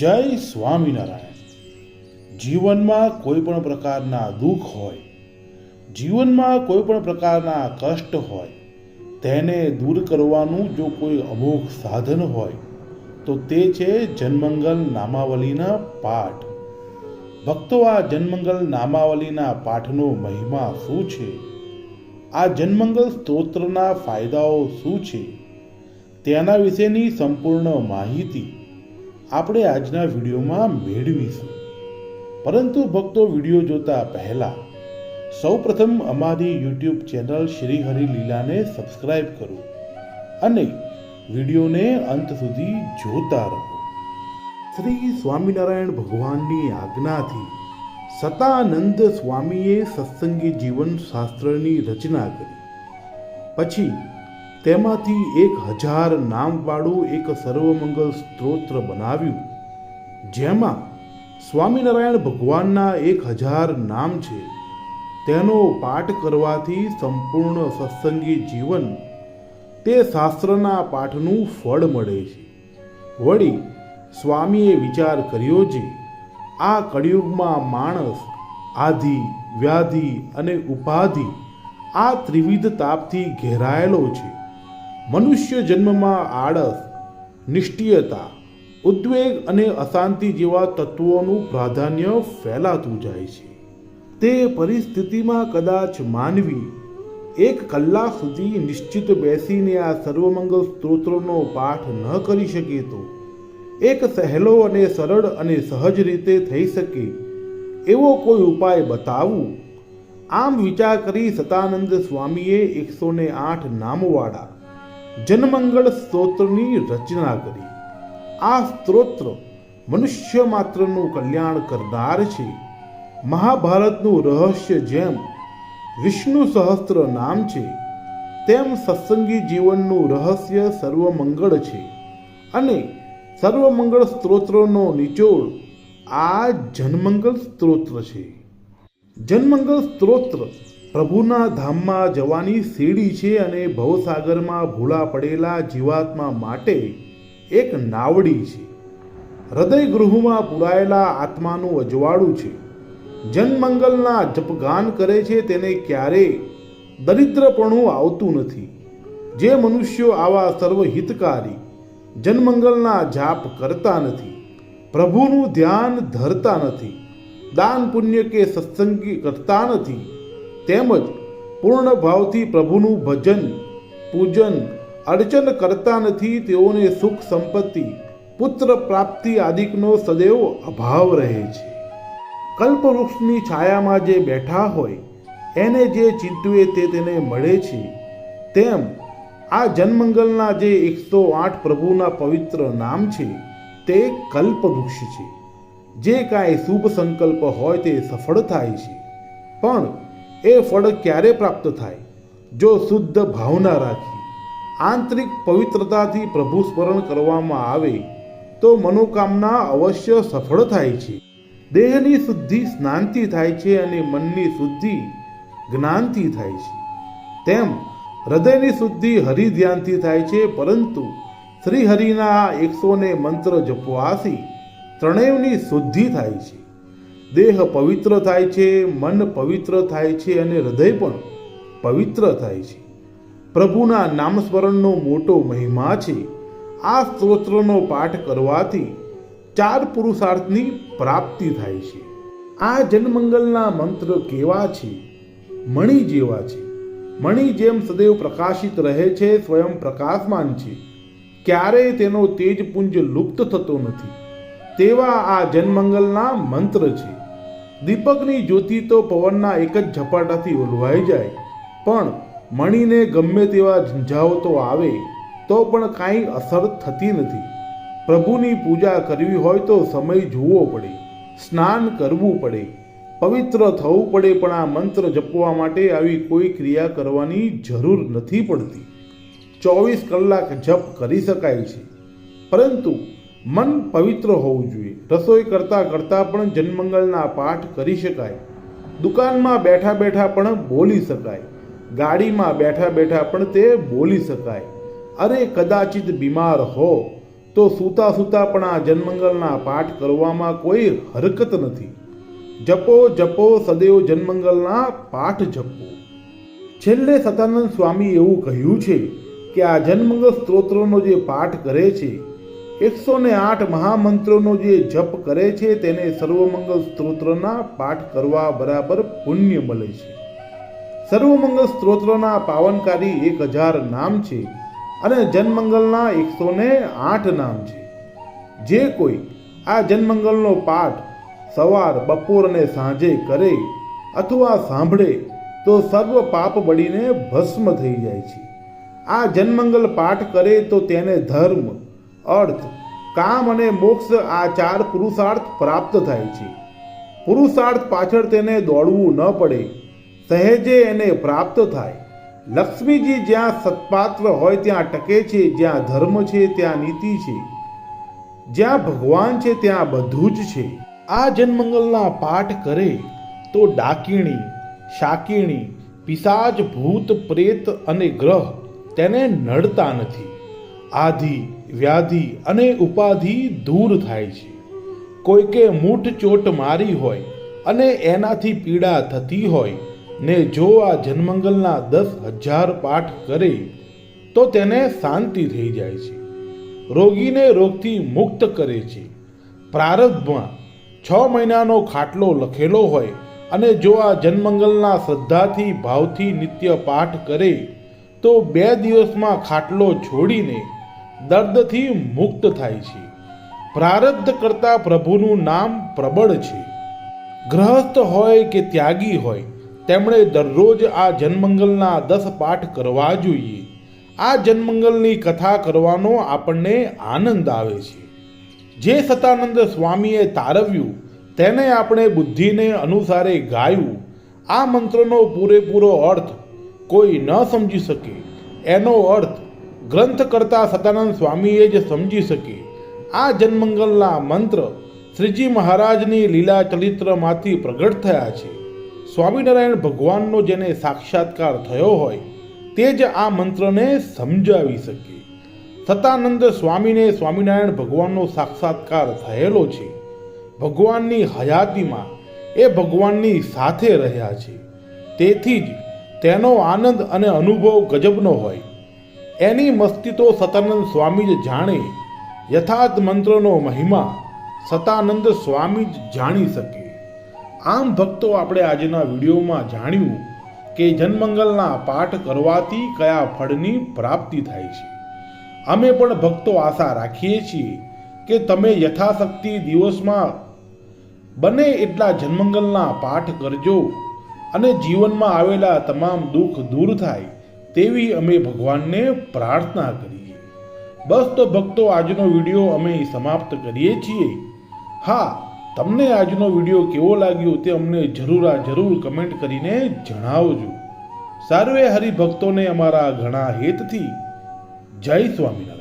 જય સ્વામિનારાયણ. જીવનમાં કોઈ પણ પ્રકારના દુઃખ હોય, જીવનમાં કોઈ પણ પ્રકારના કષ્ટ હોય, તેને દૂર કરવાનું જો કોઈ અમુક સાધન હોય, તો તે છે જન્મંગલ નામાવલીના પાઠ. ભક્તો આ જન્મંગલ નામાવલીના પાઠનો મહિમા શું છે? આ જન્મંગલ સ્તોત્રના ફાયદાઓ શું છે? તેના વિશેની સંપૂર્ણ માહિતી આપણે આજના વિડીયોમાં મેળવીશું. પરંતુ ભક્તો વીડિયો જોતા પહેલા સૌપ્રથમ અમારી યુટ્યુબ ચેનલ શ્રી હરિ લીલાને સબસ્ક્રાઇબ કરો અને વિડીયોને અંત સુધી જોતા રહો. શ્રી સ્વામિનારાયણ ભગવાનની આજ્ઞાથી સતાનંદ સ્વામીએ સત્સંગી જીવન શાસ્ત્રની રચના કરી. પછી તેમાંથી એક હજાર નામવાળું એક સર્વમંગલ સ્ત્રોત્ર બનાવ્યું, જેમાં સ્વામિનારાયણ ભગવાનના એક હજાર નામ છે. તેનો પાઠ કરવાથી સંપૂર્ણ સત્સંગી જીવન, તે શાસ્ત્રના પાઠનું ફળ મળે છે. વળી, સ્વામીએ વિચાર કર્યો છે આ કળિયુગમાં માણસ, આધિ, વ્યાધિ અને ઉપાધિ આ ત્રિવિધ તાપથી ઘેરાયેલો છે. મનુષ્ય જન્મમાં આળસ નિષ્ઠિયતા ઉદ્વેગ અને અશાંતિ જેવા તત્વોનું પ્રાધાન્ય ફેલાતું જાય છે. તે પરિસ્થિતિમાં કદાચ માનવી એક કલાક સુધી નિશ્ચિત બેસીને આ સર્વમંગલ સ્ત્રોત્રોનો પાઠ ન કરી શકે તો એક સહેલો અને સરળ અને સહજ રીતે થઈ શકે એવો કોઈ ઉપાય બતાવવું આમ વિચાર કરી સતાનંદ સ્વામીએ એકસો ને આઠ નામવાળા જનમંગળ સ્તોત્રની રચના કરી. આ સ્ત્રોત્ર મનુષ્ય માત્રનું કલ્યાણ કરનાર છે. મહાભારતનું રહસ્ય જેમ વિષ્ણુ સહસ્ત્ર નામ છે, તેમ સત્સંગી જીવનનું રહસ્ય સર્વમંગળ છે. અને સર્વમંગળ સ્ત્રોત્રોનો નિચોડ આ જનમંગલ સ્ત્રોત્ર છે. જનમંગલ સ્ત્રોત્ર પ્રભુના ધામમાં જવાની સીડી છે અને ભવસાગરમાં ભૂલા પડેલા જીવાત્મા માટે એક નાવડી છે. હૃદય ગૃહમાં પુરાયેલા આત્માનું અજવાળું છે. જનમંગલના જપગાન કરે છે તેને ક્યારેય દરિદ્રપણું આવતું નથી. જે મનુષ્યો આવા સર્વહિતકારી જનમંગલના જાપ કરતા નથી. પ્રભુનું ધ્યાન ધરતા નથી. દાન પુણ્ય કે સત્સંગી કરતા નથી. તેમજ પૂર્ણ ભાવથી પ્રભુનું ભજન, પૂજન, અર્ચન કરતા નથી તેઓને સુખ સંપત્તિ, પુત્ર પ્રાપ્તિ આદિકનો સદૈવ અભાવ રહે છે. કલ્પવૃક્ષની છાયામાં જે બેઠા હોય, એને જે ચિંતવે તે તેને મળે છે. તેમ આ જનમંગલના જે એકસો આઠ પ્રભુના પવિત્ર નામ છે, તે કલ્પવૃક્ષ છે. જે કાંઈ શુભ સંકલ્પ હોય તે સફળ થાય છે. પણ એ ફળ ક્યારે પ્રાપ્ત થાય? જો શુદ્ધ ભાવના રાખી, આંતરિક પવિત્રતાથી પ્રભુ સ્મરણ કરવામાં આવે, તો મનોકામના અવશ્ય સફળ થાય છે. દેહની શુદ્ધિ સ્નાનથી થાય છે અને મનની શુદ્ધિ જ્ઞાનથી થાય છે. તેમ, હૃદયની શુદ્ધિ હરિધ્યાનથી થાય છે, પરંતુ શ્રી હરિના એકસો ને મંત્ર જપવાથી ત્રણેયની શુદ્ધિ થાય છે. દેહ પવિત્ર થાય છે, મન પવિત્ર થાય છે અને હૃદય પણ પવિત્ર થાય છે. પ્રભુના નામસ્મરણનો મોટો મહિમા છે. આ સ્તોત્રનો પાઠ કરવાથી ચાર પુરુષાર્થની પ્રાપ્તિ થાય છે. આ જનમંગલના મંત્ર કેવા છે? મણિ જેવા છે. મણિ જેમ સદૈવ પ્રકાશિત રહે છે, સ્વયં પ્રકાશમાન છે. ક્યારેય તેનો તેજપુંજ લુપ્ત થતો નથી. તેવા આ જનમંગલના મંત્ર છે. દીપકની જ્યોતિ તો પવનના એક જ ઝપાટાથી ઓલવાઈ જાય, પણ મણીને ગમે તેવા ઝંઝાવતો આવે, તો પણ કાંઈ અસર થતી નથી. પ્રભુની પૂજા કરવી હોય તો સમય જોવો પડે, સ્નાન કરવું પડે, પવિત્ર થવું પડે પણ આ મંત્ર જપવા માટે આવી કોઈ ક્રિયા કરવાની જરૂર નથી પડતી. ચોવીસ કલાક જપ કરી શકાય છે. પરંતુ મન પવિત્ર હોવું જોઈએ. રસોઈ કરતાં કરતાં પણ જન્મંગલના પાઠ કરી શકાય. દુકાનમાં બેઠા બેઠા પણ બોલી શકાય. ગાડીમાં બેઠા બેઠા પણ તે બોલી શકાય. અરે કદાચિત બીમાર હો, તો સૂતા સૂતા પણ આ જન્મંગલના પાઠ કરવામાં કોઈ હરકત નથી. જપો જપો, સદૈવ જન્મંગલના પાઠ જપો. છેલ્લે સતાનંદ સ્વામી એવું કહ્યું છે કે આ જન્મંગલ સ્ત્રોત્રનો જે પાઠ કરે છે એકસો ને આઠ મહામંત્રોનો જે જપ કરે છે, તેને સર્વમંગલ સ્ત્રોત્રના પાઠ કરવા બરાબર પુણ્ય મળે છે. સર્વમંગલ સ્ત્રોત્રના પાવનકારી એક હજાર નામ છે અને જન્મંગલના એકસો ને આઠ નામ છે. જે કોઈ આ જન્મંગલનો પાઠ સવાર, બપોર અને સાંજે કરે અથવા સાંભળે, તો સર્વ પાપ બળીને ભસ્મ થઈ જાય છે. આ જન્મંગલ પાઠ કરે તો તેને ધર્મ અર્થ, કામ અને મોક્ષ આ ચાર પુરુષાર્થ પ્રાપ્ત થાય છે. પુરુષાર્થ પાછળ તેને દોડવું ન પડે. સહેજે એને પ્રાપ્ત થાય. લક્ષ્મીજી જ્યાં સત્પાત્ર હોય ત્યાં ટકે છે, જ્યાં ધર્મ છે ત્યાં નીતિ છે. જ્યાં ભગવાન છે ત્યાં બધું જ છે. આ જન્મંગલના પાઠ કરે તો ડાકીણી, શાકીણી, પિશાચ ભૂત, પ્રેત અને ગ્રહ તેને નડતા નથી. આધિ વ્યાધિ અને ઉપાધિ દૂર થાય છે. કોઈકે મૂઠ ચોટ મારી હોય અને એનાથી પીડા થતી હોય ને જો આ જન્મંગલના દસ હજાર પાઠ કરે, તો તેને શાંતિ થઈ જાય છે. રોગીને રોગથી મુક્ત કરે છે. પ્રારબ્ધમાં છ મહિનાનો ખાટલો લખેલો હોય અને જો આ જન્મંગલના શ્રદ્ધાથી, ભાવથી નિત્ય પાઠ કરે, તો બે દિવસમાં ખાટલો છોડીને દર્દથી મુક્ત થાય છે. પ્રારબ્ધ કરતા પ્રભુનું નામ પ્રબળ છે. ગ્રહસ્થ હોય કે ત્યાગી હોય, તેમણે દરરોજ આ જન્મંગલના દસ પાઠ કરવા જોઈએ. આ જન્મંગલની કથા કરવાનો આપણને આનંદ આવે છે. જે સતાનંદ સ્વામીએ તારવ્યું, તેને આપણે બુદ્ધિને અનુસારે ગાયું. આ મંત્રનો પૂરેપૂરો અર્થ કોઈ ન સમજી શકે. એનો અર્થ ગ્રંથ કરતા સતાનંદ સ્વામીએ જ સમજી શકે. આ જન્મંગલના મંત્ર શ્રીજી મહારાજની લીલા ચરિત્રમાંથી પ્રગટ થયા છે. સ્વામિનારાયણ ભગવાનનો જેને સાક્ષાત્કાર થયો હોય, તે જ આ મંત્રને સમજાવી શકે. સતાનંદ સ્વામીને સ્વામિનારાયણ ભગવાનનો સાક્ષાત્કાર થયેલો છે. ભગવાનની હયાતીમાં એ ભગવાનની સાથે રહ્યા છે. તેથી જ તેનો આનંદ અને અનુભવ ગજબનો હોય. એની મસ્તી તો સતાનંદ સ્વામી જ જાણે. યથાર્થ મંત્રનો મહિમા સતાનંદ સ્વામી જ જાણી શકે. આમ ભક્તો આપણે આજના વિડીયોમાં જાણ્યું કે જન્મંગલના પાઠ કરવાથી કયા ફળની પ્રાપ્તિ થાય છે. અમે પણ ભક્તો આશા રાખીએ છીએ કે તમે યથાશક્તિ દિવસમાં બને એટલા જન્મંગલના પાઠ કરજો અને જીવનમાં આવેલા તમામ દુઃખ દૂર થાય. તેવી અમે ભગવાનને પ્રાર્થના કરીએ. બસ તો ભક્તો, આજનો વીડિયો અમે સમાપ્ત કરીએ છીએ. હા, તમને આજનો વીડિયો કેવો લાગ્યો તે અમને જરૂર આ જરૂર કમેન્ટ કરીને જણાવજો. સર્વે હરિભક્તોને અમારા ઘણા હેતથી. જય સ્વામિનારાયણ.